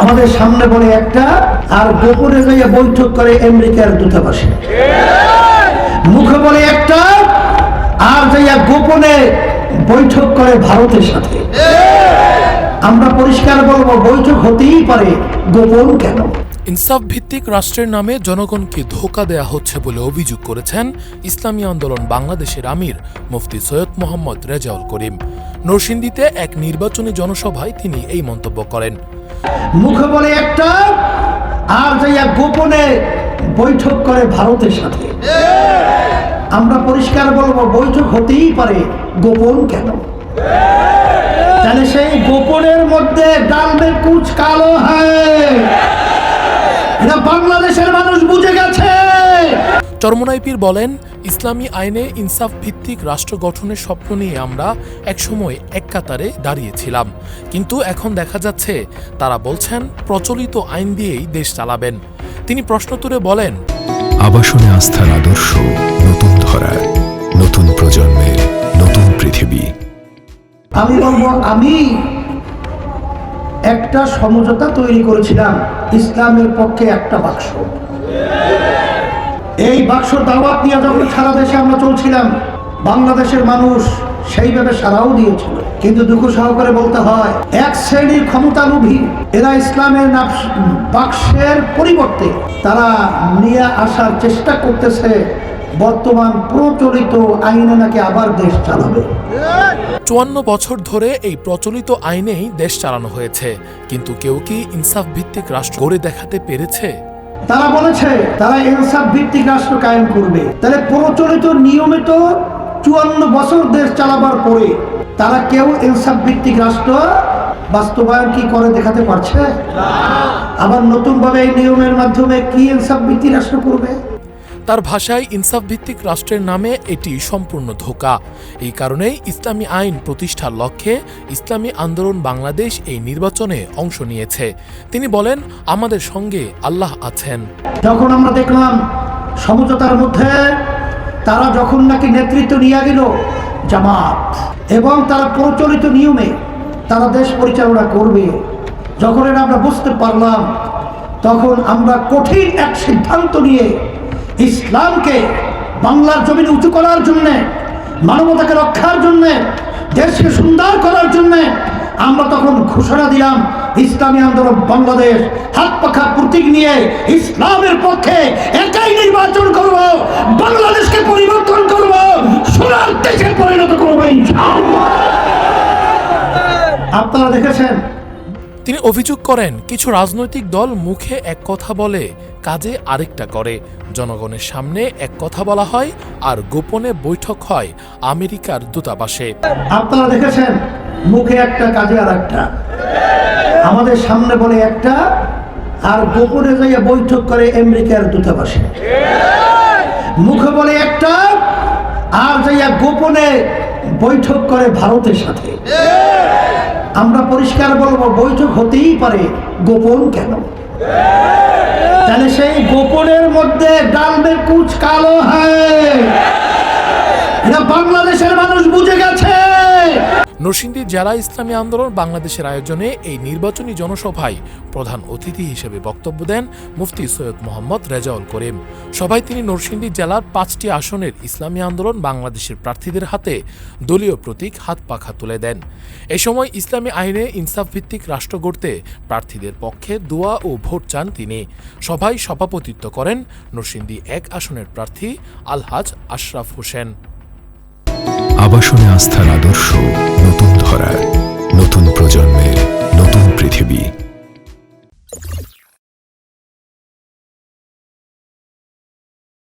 আমাদের সামনে বলে একটা, আর গোপনে যাইয়া বৈঠক করে আমেরিকার দূতাবাসে। মুখে বলে একটা, আর যাইয়া গোপনে বৈঠক করে ভারতের সাথে। আমরা পরিষ্কার বলব বৈঠক হতেই পারে গোপন কেন? ইনসাফ ভিত্তিক রাষ্ট্রের নামে জনগণকে ধোকা দেয়া হচ্ছে বলে অভিযোগ করেছেন ইসলামী আন্দোলন বাংলাদেশের আমির মুফতি সৈয়দ মোহাম্মদ রেজাউল করিম। নরসিংদীতে এক নির্বাচনী জনসভায় তিনি এই মন্তব্য করেন। মুখে বলে একটা আর যাইয়া গোপনে বৈঠক করে ভারতের সাথে। আমরা পরিষ্কার বলব বৈঠক হতেই পারে গোপন কেন? মধ্যে ডালমে কুচ কালো হয়। এটা বাংলাদেশের মানুষ বুঝে গেছে। চরমনাইপির বলেন ইসলামী আইনে ইনসাফ ভিত্তিক রাষ্ট্র গঠনের স্বপ্ন নিয়ে আমরা একসময় এক কাতারে দাঁড়িয়েছিলাম। কিন্তু এখন দেখা যাচ্ছে তারা বলছেন প্রচলিত আইন দিয়েই দেশ চালাবেন। তিনি প্রশ্ন তুলে বলেন আবাসনে আস্থার আদর্শ নতুন ধরার নতুন প্রজন্মের নতুন পৃথিবী। আমি বলব আমি একটা সমঝোতা তৈরি করেছিলাম, ইসলামের পক্ষে একটা বাক্স। এই বাক্স দাওয়াত নিয়ে যখন সারা দেশে আমরা চলছিলাম, বাংলাদেশের মানুষ সেইভাবে সারাও দিয়েছিল। কিন্তু দুঃখ সহকারে বলতে হয়, এক শ্রেণির ক্ষমতালোভী, এরা ইসলামের বাক্সের পরিবর্তে তারা নিয়ে আসার চেষ্টা করতেছে বর্তমান প্রচলিত আইনে নাকি আবার দেশ চালাবে? চুয়ান্ন বছর ধরে এই প্রচলিত আইনেই দেশ চালানো হয়েছে। কিন্তু কেউ কি ইনসাফ ভিত্তিক রাষ্ট্র গড়ে দেখাতে পেরেছে? তারা বলেছে তারা ইনসাফ ভিত্তিক রাষ্ট্র কায়েম করবে। তাহলে প্রচলিত নিয়মিত চুয়ান্ন বছর দেশ চালাবার পরে তারা কেউ ইনসাফ ভিত্তিক রাষ্ট্র বাস্তবায়ন কি করে দেখাতে পারছে? আবার নতুনভাবে এই নিয়মের মাধ্যমে কি ইনসাফ ভিত্তিক রাষ্ট্র করবে? তার ভাষায় ইনসাফ ভিত্তিক রাষ্ট্রের নামে এটি সম্পূর্ণ ধোকা। এই কারণেই ইসলামী আইন প্রতিষ্ঠার লক্ষ্যে ইসলামী আন্দোলন বাংলাদেশ এই নির্বাচনে অংশ নিয়েছে। তিনি বলেন, আমাদের সঙ্গে আল্লাহ আছেন। যখন আমরা দেখলাম সমঝোতার মধ্যে তারা যখন নাকি নেতৃত্ব নিয়ে গেল জামাত এবং তারা প্রচলিত নিয়মে তারা দেশ পরিচালনা করবে, যখন এটা আমরা বুঝতে পারলাম, তখন আমরা কঠিন এক সিদ্ধান্ত নিয়ে ইসলামকে বাংলার জমিন উঁচু করার জন্যে, মানবতাকে রক্ষার জন্যে, দেশকে সুন্দর করার জন্যে আমরা তখন ঘোষণা দিলাম, ইসলামী আন্দোলন বাংলাদেশ হাত পাখা প্রতীক নিয়ে ইসলামের পক্ষে একাই নির্বাচন করব, বাংলাদেশকে পরিবর্তন করব, সোনার দেশে পরিণত করব আপনারা দেখেছেন তিনি অভিযোগ করেন, কিছু রাজনৈতিক দল মুখে এক কথা বলে, কাজে আরেকটা করে। জনগণের সামনে এক কথা বলা হয় আর গোপনে বৈঠক হয় আমেরিকার দূতাবাসে। আপনারা দেখেছেন? মুখে একটা, কাজে আর একটা আমাদের সামনে বলে একটা আর গোপনে যাইয়া বৈঠক করে আমেরিকার দূতাবাসে। মুখে বলে একটা আর যাইয়া গোপনে বৈঠক করে ভারতের সাথে। আমরা পরিষ্কার বলব, বৈঠক হতেই পারে, গোপন কেন? তাহলে সেই গোপনের মধ্যে ডালবে কুচ কালো হয়। বাংলাদেশের নরসিংদী জেলা ইসলামী আন্দোলন বাংলাদেশের আয়োজনে এই নির্বাচনী জনসভায় প্রধান অতিথি হিসেবে বক্তব্য দেন মুফতি সৈয়দ মোহাম্মদ রেজাউল করিম। সভায় তিনি নরসিংদী জেলার পাঁচটি আসনের ইসলামী আন্দোলন বাংলাদেশের প্রার্থীদের হাতে দলীয় প্রতীক হাত পাখা তুলে দেন। এ সময় ইসলামী আইনে ইনসাফ ভিত্তিক রাষ্ট্র গড়তে প্রার্থীদের পক্ষে দোয়া ও ভোট চান তিনি। সভায় সভাপতিত্ব করেন নরসিংদী এক আসনের প্রার্থী আলহাজ আশরাফ হোসেন। আবাসনে আস্থার আদর্শ নতুন ধরার।